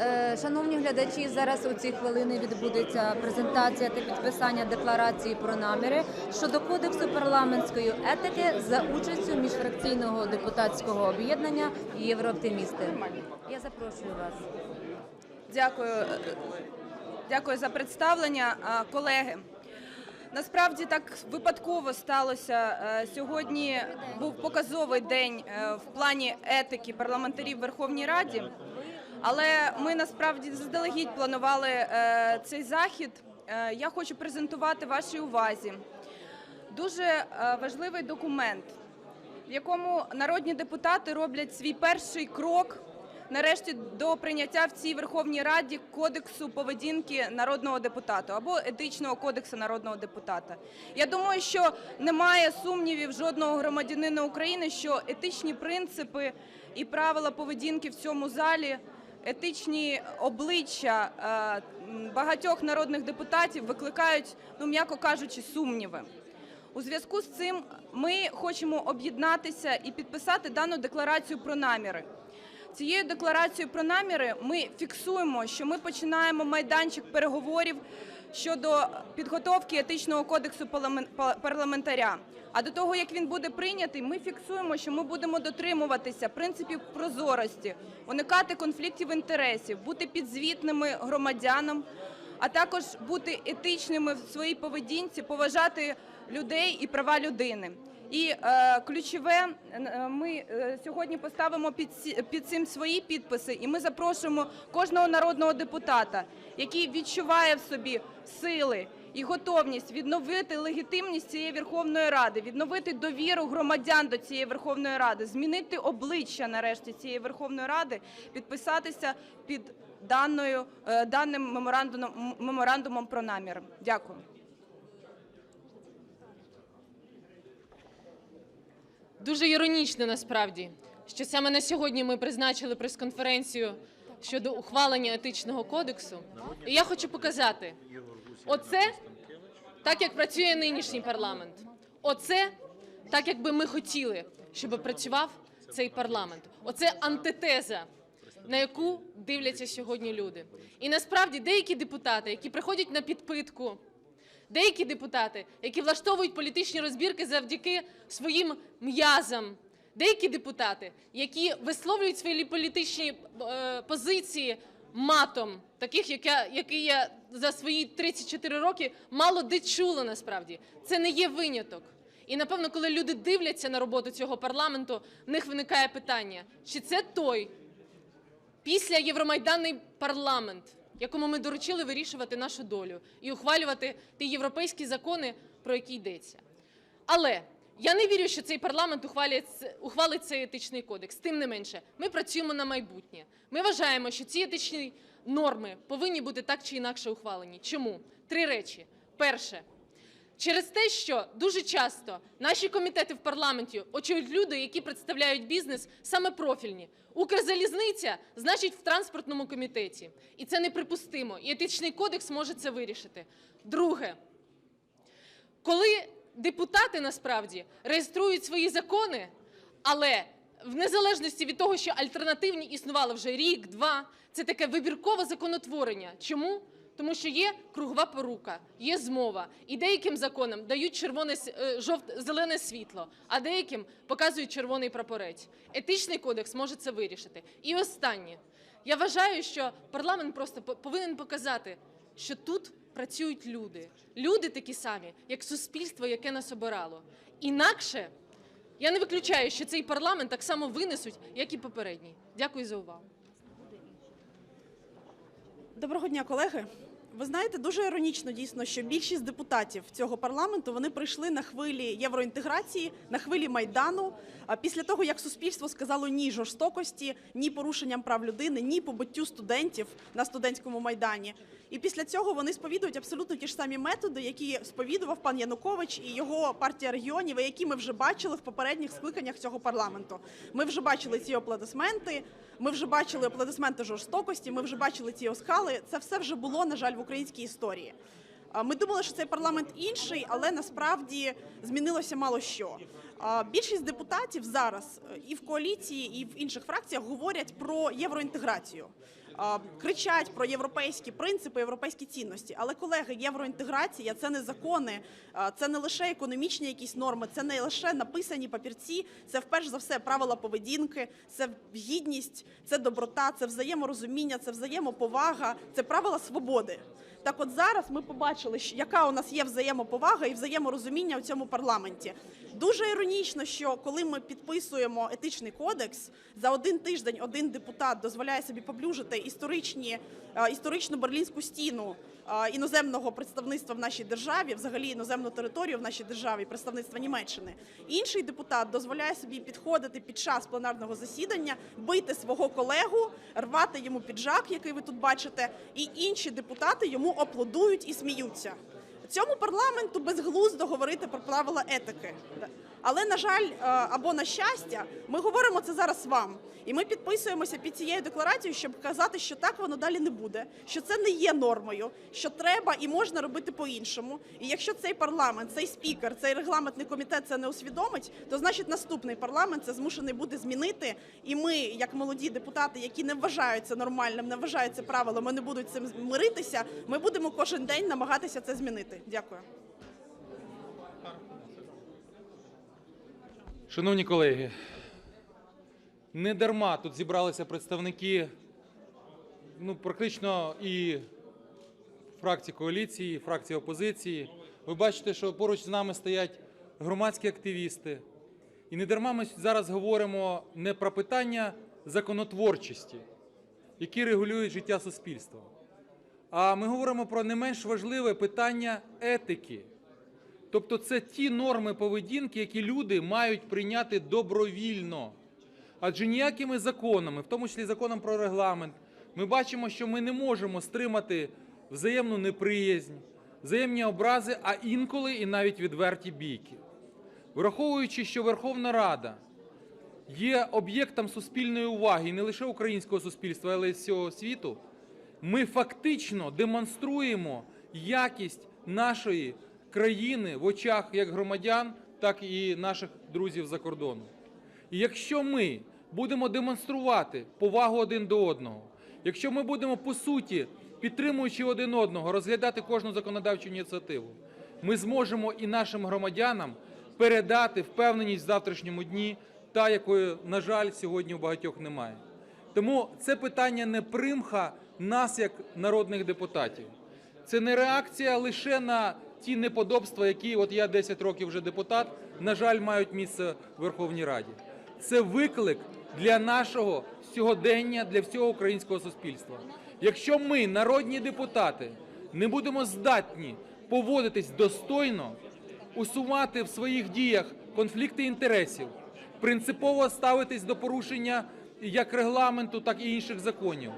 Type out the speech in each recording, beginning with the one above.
Е, Шановні глядачі, зараз у ці хвилини відбудеться презентація та підписання декларації про наміри щодо кодексу парламентської етики за участю міжфракційного депутатського об'єднання Єврооптимісти. Я запрошую вас. Дякую. Дякую за представлення, колеги. Насправді так випадково сталося. Е, Сьогодні був показовий день е, в плані етики парламентарів Верховній Раді, але ми насправді заздалегідь планували е, цей захід. Е, Я хочу презентувати вашій увазі дуже е, важливий документ, в якому народні депутати роблять свій перший крок нарешті до прийняття в цій Верховній Раді кодексу поведінки народного депутата або етичного кодексу народного депутата. Я думаю, що немає сумнівів жодного громадянина України, що етичні принципи і правила поведінки в цьому залі. Етичні обличчя е, багатьох народних депутатів викликають, ну м'яко кажучи, сумніви. У зв'язку з цим ми хочемо об'єднатися і підписати дану декларацію про наміри. Цією декларацією про наміри ми фіксуємо, що ми починаємо майданчик переговорів щодо підготовки етичного кодексу парламен- парламентаря. А до того, як він буде прийнятий, ми фіксуємо, що ми будемо дотримуватися принципів прозорості, уникати конфліктів інтересів, бути підзвітними громадянам, а також бути етичними в своїй поведінці, поважати людей і права людини. І е, ключове, е, ми е, сьогодні поставимо під, під цим свої підписи, і ми запрошуємо кожного народного депутата, який відчуває в собі сили і готовність відновити легітимність цієї Верховної Ради, відновити довіру громадян до цієї Верховної Ради, змінити обличчя нарешті цієї Верховної Ради, підписатися під даною, е, даним меморандумом, меморандумом про намір. Дякую. Дуже іронічно насправді, що саме на сьогодні ми призначили прес-конференцію щодо ухвалення етичного кодексу. І я хочу показати, оце так, як працює нинішній парламент. Оце так, як би ми хотіли, щоб працював цей парламент. Оце антитеза, на яку дивляться сьогодні люди. І насправді деякі депутати, які приходять на підпитку, Деякі депутати, які влаштовують політичні розбірки завдяки своїм м'язам, деякі депутати, які висловлюють свої політичні е, позиції матом, таких, як я, який я за свої 34 роки мало де чула насправді. Це не є виняток. І напевно, коли люди дивляться на роботу цього парламенту, в них виникає питання: чи це той після Євромайданний парламент, якому ми доручили вирішувати нашу долю і ухвалювати ті європейські закони, про які йдеться. Але я не вірю, що цей парламент ухвалить, цей етичний кодекс. Тим не менше, ми працюємо на майбутнє. Ми вважаємо, що ці етичні норми повинні бути так чи інакше ухвалені. Чому? Три речі. Перше. Через те, що дуже часто наші комітети в парламенті очолюють люди, які представляють бізнес, саме профільні. Укрзалізниця, значить, в транспортному комітеті. І це неприпустимо. І етичний кодекс може це вирішити. Друге, коли депутати насправді реєструють свої закони, але в незалежності від того, що альтернативні існували вже рік, два, це таке вибіркове законотворення. Чому? Тому що є кругова порука, є змова, і деяким законам дають червоне е, жовт, зелене світло, а деяким показують червоний прапорець. Етичний кодекс може це вирішити. І останнє. Я вважаю, що парламент просто по- повинен показати, що тут працюють люди. Люди такі самі, як суспільство, яке нас обирало. Інакше я не виключаю, що цей парламент так само винесуть, як і попередній. Дякую за увагу. Доброго дня, колеги. Ви знаєте, дуже іронічно дійсно, що більшість депутатів цього парламенту вони прийшли на хвилі євроінтеграції, на хвилі майдану. А після того, як суспільство сказало ні жорстокості, ні порушенням прав людини, ні побиттю студентів на студентському майдані. І після цього вони сповідують абсолютно ті ж самі методи, які сповідував пан Янукович і його партія регіонів, які ми вже бачили в попередніх скликаннях цього парламенту. Ми вже бачили ці аплодисменти. Ми вже бачили аплодисменти жорстокості. Ми вже бачили ці оскали. Це все вже було на жаль в українській історії. Ми думали, що цей парламент інший, але насправді змінилося мало що. Більшість депутатів зараз е, і в коаліції, і в інших фракціях говорять про євроінтеграцію. А, Кричать про європейські принципи, європейські цінності. Але колеги, євроінтеграція це не закони, це не лише економічні якісь норми, це не лише написані папірці. Це вперше за все правила поведінки, це гідність, це доброта, це взаєморозуміння, це взаємоповага, це правила свободи. Так, от зараз ми побачили, яка у нас є взаємоповага і взаєморозуміння у цьому парламенті. Дуже іронічно, що коли ми підписуємо етичний кодекс, за один тиждень один депутат дозволяє собі поблюжити історичні е, історичну берлінську стіну е, іноземного представництва в нашій державі, взагалі іноземну територію в нашій державі, представництва Німеччини. Інший депутат дозволяє собі підходити під час пленарного засідання, бити свого колегу, рвати йому піджак, який ви тут бачите, і інші депутати йому аплодують і сміються. Цьому парламенту безглуздо говорити про правила етики. Але на жаль, е, або на щастя, ми говоримо це зараз вам, і ми підписуємося під цією декларацією, щоб казати, що так воно далі не буде, що це не є нормою, що треба і можна робити по-іншому. І якщо цей парламент, цей спікер, цей регламентний комітет це не усвідомить, то значить наступний парламент це змушений буде змінити. І ми, як молоді депутати, які не вважають це нормальним, не вважають це правилом, і не будуть цим миритися, ми будемо кожен день намагатися це змінити. Дякую. Шановні колеги, не дарма тут зібралися представники ну, практично і фракції коаліції, і фракції опозиції. Ви бачите, що поруч з нами стоять громадські активісти. І не дарма ми зараз говоримо не про питання законотворчості, які регулюють життя суспільства, а ми говоримо про не менш важливе питання етики. Тобто це ті норми поведінки, які люди мають прийняти добровільно. Адже ніякими законами, в тому числі законом про регламент, ми бачимо, що ми не можемо стримати взаємну неприязнь, взаємні образи, а інколи і навіть відверті бійки. Враховуючи, що Верховна Рада є об'єктом суспільної уваги не лише українського суспільства, але й всього світу, ми фактично демонструємо якість нашої країни в очах як громадян, так і наших друзів за кордоном. І якщо ми будемо демонструвати повагу один до одного, якщо ми будемо по суті, підтримуючи один одного, розглядати кожну законодавчу ініціативу, ми зможемо і нашим громадянам передати впевненість в завтрашньому дні, та якої, на жаль, сьогодні у багатьох немає. Тому це питання не примха нас як народних депутатів. Це не реакція лише на ті неподобства, які от я 10 років вже депутат, на жаль, мають місце в Верховній Раді. Це виклик для нашого сьогодення, для всього українського суспільства. Якщо ми, народні депутати, не будемо здатні поводитись достойно, усувати в своїх діях конфлікти інтересів, принципово ставитись до порушення як регламенту, так і інших законів,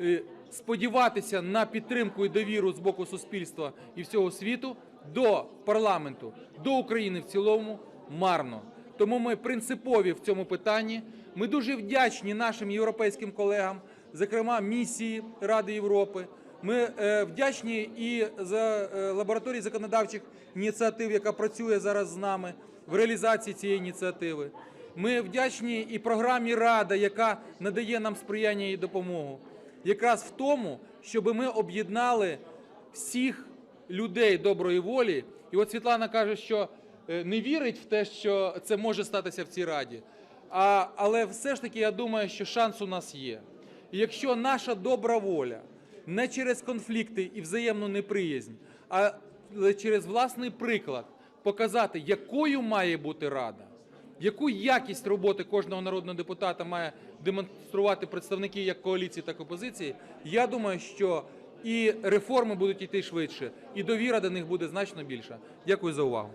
е, сподіватися на підтримку і довіру з боку суспільства і всього світу до парламенту, до України в цілому марно. Тому ми принципові в цьому питанні. Ми дуже вдячні нашим європейським колегам, зокрема місії Ради Європи. Ми е, вдячні і за е, лабораторії законодавчих ініціатив, яка працює зараз з нами в реалізації цієї ініціативи. Ми вдячні і програмі Рада, яка надає нам сприяння і допомогу, якраз в тому, щоб ми об'єднали всіх людей доброї волі. І от Світлана каже, що е, не вірить в те, що це може статися в цій раді. А, але все ж таки я думаю, що шанс у нас є. І якщо наша добра воля не через конфлікти і взаємну неприязнь, а через власний приклад показати, якою має бути рада, яку якість роботи кожного народного депутата має демонструвати представники як коаліції, так і опозиції, я думаю, що і реформи будуть йти швидше, і довіра до них буде значно більша. Дякую за увагу.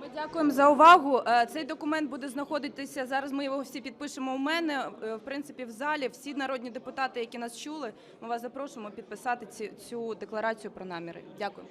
Ми дякуємо за увагу. Е, Цей документ буде знаходитися зараз. Ми його всі підпишемо у мене. е, В принципі, в залі всі народні депутати, які нас чули, ми вас запрошуємо підписати цю декларацію про наміри. Дякую.